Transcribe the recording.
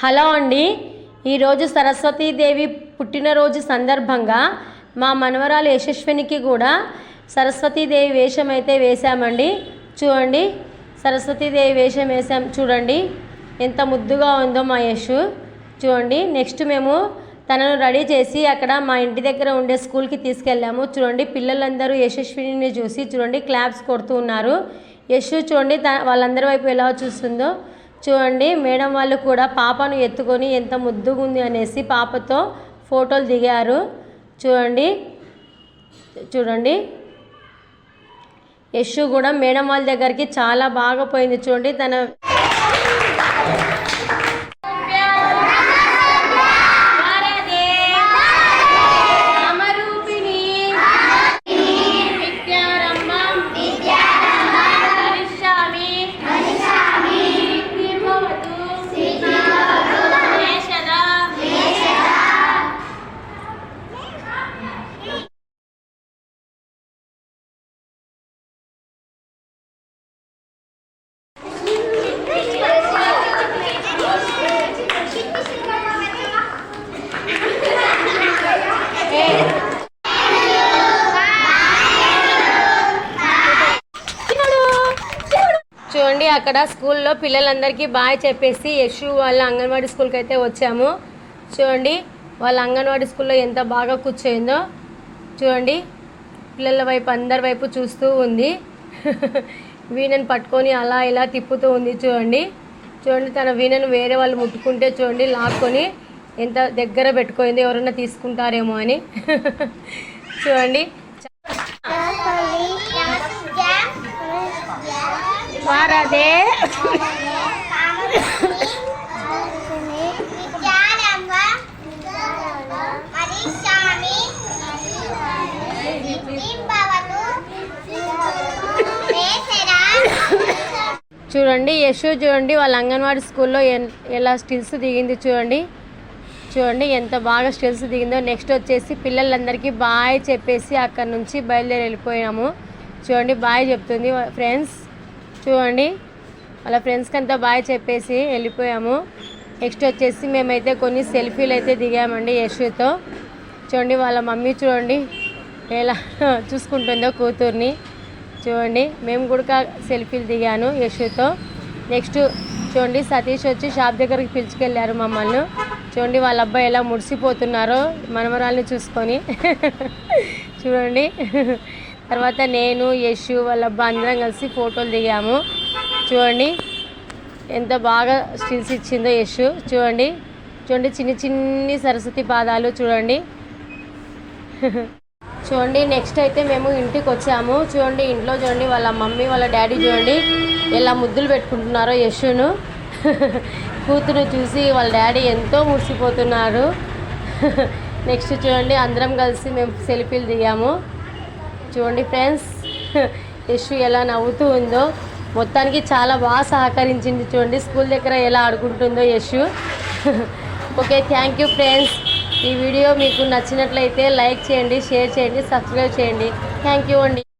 Hello అండి. ఈరోజు సరస్వతీదేవి పుట్టినరోజు సందర్భంగా మా మనవరాలు యశస్వినికి కూడా సరస్వతీదేవి వేషం అయితే వేశామండి. చూడండి సరస్వతీదేవి వేషం వేసాం చూడండి ఎంత ముద్దుగా ఉందో మా యశు. చూడండి నెక్స్ట్ మేము తనను రెడీ చేసి అక్కడ మా ఇంటి దగ్గర ఉండే స్కూల్కి తీసుకెళ్ళాము. చూడండి పిల్లలందరూ యశస్విని చూసి చూడండి క్లాప్స్ కొడుతూ ఉన్నారు. యశు చూడండి త వాళ్ళందరి వైపు ఎలా చూస్తుందో. చూడండి మేడం వాళ్ళు కూడా పాపను ఎత్తుకొని ఎంత ముద్దుగా ఉంది అనేసి పాపతో ఫోటోలు దిగారు. చూడండి చూడండి. యశు కూడా మేడం వాళ్ళ దగ్గరికి చాలా బాగా పోయింది చూడండి తన అక్కడ స్కూల్లో పిల్లలందరికీ బాయ్ చెప్పేసి యశు వాళ్ళ అంగన్వాడీ స్కూల్కి అయితే వచ్చాము. చూడండి వాళ్ళ అంగన్వాడీ స్కూల్లో ఎంత బాగా కూర్చోయిందో. చూడండి పిల్లల వైపు అందరి వైపు చూస్తూ ఉంది. వీణను పట్టుకొని అలా ఇలా తిప్పుతూ ఉంది చూడండి. చూడండి తన వీణను వేరే వాళ్ళు ముట్టుకుంటే చూడండి లాక్కొని ఎంత దగ్గర పెట్టుకుంది ఎవరైనా తీసుకుంటారేమో అని. చూడండి వారదే చూడండి యశు చూడండి వాళ్ళ అంగన్వాడీ స్కూల్లో ఎలా స్టిల్స్ దిగింది చూడండి. చూడండి ఎంత బాగా స్టిల్స్ దిగిందో. నెక్స్ట్ వచ్చేసి పిల్లలందరికీ బాయ్ చెప్పేసి అక్కడ నుంచి బయలుదేరి వెళ్ళిపోయాము చూడండి బాయ్ చెప్తుంది ఫ్రెండ్స్. చూడండి. వాళ్ళ ఫ్రెండ్స్కి అంతా బాయ్ చెప్పేసి వెళ్ళిపోయాము. నెక్స్ట్ వచ్చేసి మేమైతే కొన్ని సెల్ఫీలు అయితే దిగామండి యశుతో. చూడండి వాళ్ళ మమ్మీ చూడండి ఎలా చూసుకుంటుందో కూతుర్ని. చూడండి మేము కూడా సెల్ఫీలు దిగాను యశుతో. నెక్స్ట్ చూడండి సతీష్ వచ్చి షాప్ దగ్గరికి పిలుచుకెళ్ళారు మమ్మల్ని. చూడండి వాళ్ళ అబ్బాయి ఎలా ముడిసిపోతున్నారో మనమరాల్ని చూసుకొని. చూడండి. తర్వాత నేను యశు వాళ్ళ అందరం కలిసి ఫోటోలు దిగాము. చూడండి ఎంత బాగా స్టిల్స్ ఇచ్చిందో యశు. చూడండి చూడండి చిన్ని చిన్ని సరస్వతి పాదాలు చూడండి. చూడండి నెక్స్ట్ అయితే మేము ఇంటికి వచ్చాము. చూడండి ఇంట్లో చూడండి వాళ్ళ మమ్మీ వాళ్ళ డాడీ చూడండి ఎలా ముద్దులు పెట్టుకుంటున్నారో యశును. కూతురు చూసి వాళ్ళ డాడీ ఎంతో మురిసిపోతున్నారు. నెక్స్ట్ చూడండి అందరం కలిసి మేము సెల్ఫీలు దిగాము. చూడండి ఫ్రెండ్స్. యశు ఎలా నవ్వుతూ ఉందో. మొత్తానికి చాలా బాగా సహకరించింది చూడండి. స్కూల్ దగ్గర ఎలా ఆడుకుంటుందో Yashu. Okay thank you friends. ఈ వీడియో మీకు నచ్చినట్లయితే లైక్ చేయండి షేర్ చేయండి సబ్స్క్రైబ్ చేయండి. థ్యాంక్ యూ అండి.